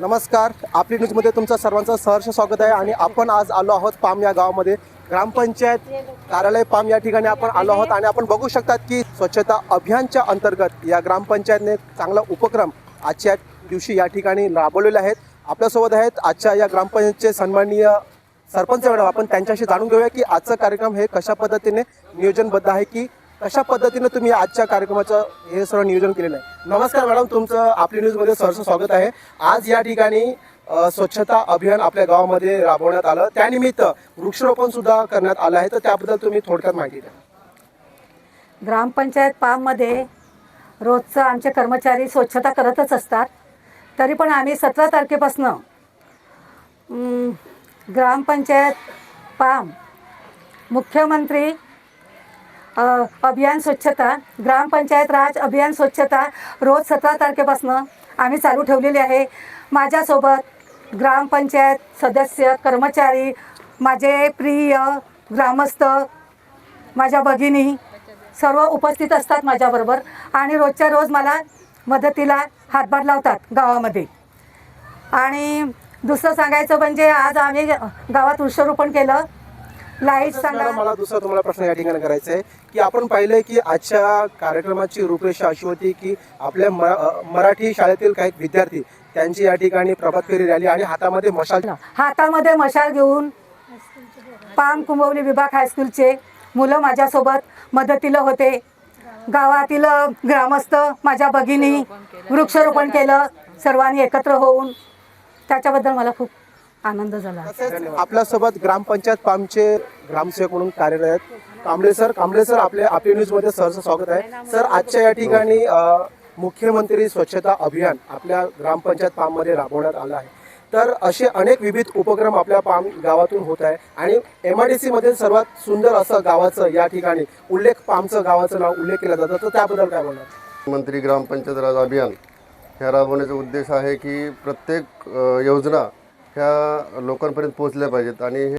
नमस्कार आपली न्यूजमध्ये तुमचं सर्वांचं सहर्ष स्वागत आहे आणि आपण आज आलो आहोत पाम या गावामध्ये. ग्रामपंचायत कार्यालय पाम या ठिकाणी आपण आलो आहोत आणि आपण बघू शकतात की स्वच्छता अभियानच्या अंतर्गत या ग्रामपंचायतने चांगला उपक्रम आजच्या दिवशी या ठिकाणी राबवलेले आहेत. आपल्यासोबत आहेत आजच्या या ग्रामपंचायतचे सन्माननीय सरपंच मॅडम. आपण त्यांच्याशी जाणून घेऊया की आजचा कार्यक्रम हे कशा पद्धतीने नियोजनबद्ध आहे की कशा पद्धतीने तुम्ही आजच्या कार्यक्रमाचं हे सर्व नियोजन केलेलं आहे? नमस्कार मॅडम तुमचं आपली न्यूजमध्ये सरचं स्वागत आहे. आज या ठिकाणी स्वच्छता अभियान आपल्या गावामध्ये राबवण्यात आलं. त्यानिमित्त वृक्षारोपण सुद्धा करण्यात आलं आहे. तर त्याबद्दल तुम्ही थोडक्यात माहिती द्या. ग्रामपंचायत पाममध्ये रोजचं आमचे कर्मचारी स्वच्छता करतच असतात. तरी पण आम्ही सतरा तारखेपासनं ग्रामपंचायत पाम मुख्यमंत्री अभियान स्वच्छता ग्रामपंचायत राज अभियान स्वच्छता रोज सतरा तारखेपासनं आम्ही चालू ठेवलेली आहे. माझ्यासोबत ग्रामपंचायत सदस्य कर्मचारी माझे प्रिय ग्रामस्थ माझ्या भगिनी सर्व उपस्थित असतात माझ्याबरोबर आणि रोजच्या रोज मला मदतीला हातभार लावतात गावामध्ये. आणि दुसरं सांगायचं म्हणजे आज आम्ही गावात वृक्षारोपण केलं. लाइट सांगा. मला दुसरा तुम्हाला प्रश्न या ठिकाणी करायचा आहे की आपण पाहिलंय की आजच्या कार्यक्रमाची रूपरेषा अशी होती की आपल्या मराठी शाळेतील काही विद्यार्थी त्यांची या ठिकाणी प्रभात फेरी रॅली आणि हातामध्ये मशाल हातामध्ये मशाल घेऊन पाम कुंभवली विभाग हायस्कूलचे मुलं माझ्यासोबत मदतीला होते. गावातील ग्रामस्थ माझ्या भगिनी वृक्षारोपण केलं. सर्वांनी एकत्र होऊन. त्याच्याबद्दल मला खूप आनंद झाला. आपल्यासोबत ग्रामपंचायत पामचे ग्रामसेवक म्हणून कार्यरत आहेत. कांबळे सर कांबळे सर आपले आपल्या न्यूजमध्ये सहर्ष स्वागत आहे. सर आजच्या या ठिकाणी मुख्यमंत्री स्वच्छता अभियान आपल्या ग्रामपंचायत पाममध्ये राबवण्यात आलं आहे. तर असे अनेक विविध उपक्रम आपल्या पाम गावातून होत आहे आणि एम आय डी सी मधील सर्वात सुंदर असं गावाचं या ठिकाणी उल्लेख पामचं गावाचं नाव उल्लेख केला जातं. तर त्याबद्दल काय बोलणार? मंत्री ग्रामपंचायत राज अभियान ह्या राबवण्याचा उद्देश आहे की प्रत्येक योजना ह्या लोकांपर्यंत पोहोचल्या पाहिजेत आणि हे